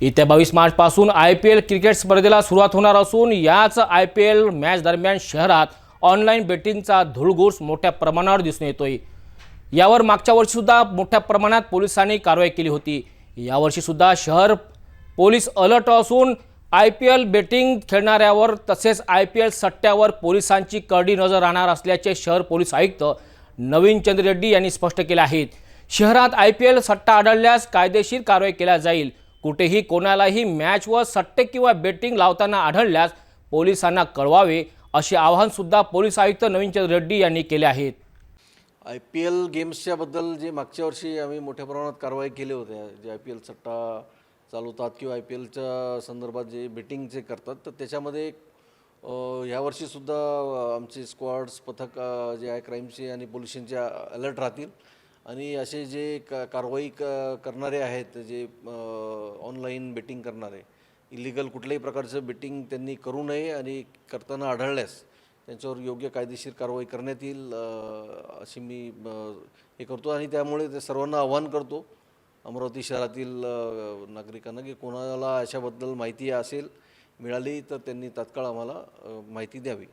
येत्या बावीस मार्चपासून आय पी एल क्रिकेट स्पर्धेला सुरुवात होणार असून याच आय पी एल मॅच दरम्यान शहरात ऑनलाईन बेटिंगचा धुळगूस मोठ्या प्रमाणावर दिसून येतोय. यावर मागच्या वर्षीसुद्धा मोठ्या प्रमाणात पोलिसांनी कारवाई केली होती. यावर्षीसुद्धा शहर पोलीस अलर्ट असून आय पी एल बेटिंग खेळणाऱ्यावर तसेच आय पी एल सट्ट्यावर पोलिसांची करडी नजर राहणार असल्याचे शहर पोलीस आयुक्त नवीन चंद्र रेड्डी यांनी स्पष्ट केले आहेत शहरात आय पी एल सट्टा आढळल्यास कायदेशीर कारवाई केल्या जाईल. कुठेही कोणालाही मॅच व सट्टे किंवा बेटिंग लावताना आढळल्यास पोलिसांना कळवावे असे आवाहनसुद्धा पोलीस आयुक्त नवीन चंद्र रेड्डी यांनी केले आहेत. आय पी एल गेम्सच्याबद्दल जे मागच्या वर्षी आम्ही मोठ्या प्रमाणात कारवाई केली होत्या जे आय पी एल सट्टा चालवतात किंवा आय पी एलच्या संदर्भात जे बेटिंगचे करतात तर त्याच्यामध्ये ह्यावर्षीसुद्धा आमचे स्क्वॉड्स पथक जे आहे क्राईमचे आणि पोलिसांचे अलर्ट राहतील. आणि असे जे का कारवाई क करणारे आहेत जे ऑनलाईन बेटिंग करणारे इलिगल कुठल्याही प्रकारचं बेटिंग त्यांनी करू नये आणि करताना आढळल्यास त्यांच्यावर योग्य कायदेशीर कारवाई करण्यात येईल अशी मी हे करतो. आणि त्यामुळे ते सर्वांना आव्हान करतो अमरावती शहरातील नागरिकांना की कोणाला अशाबद्दल माहिती असेल मिळाली तर त्यांनी तात्काळ आम्हाला माहिती द्यावी.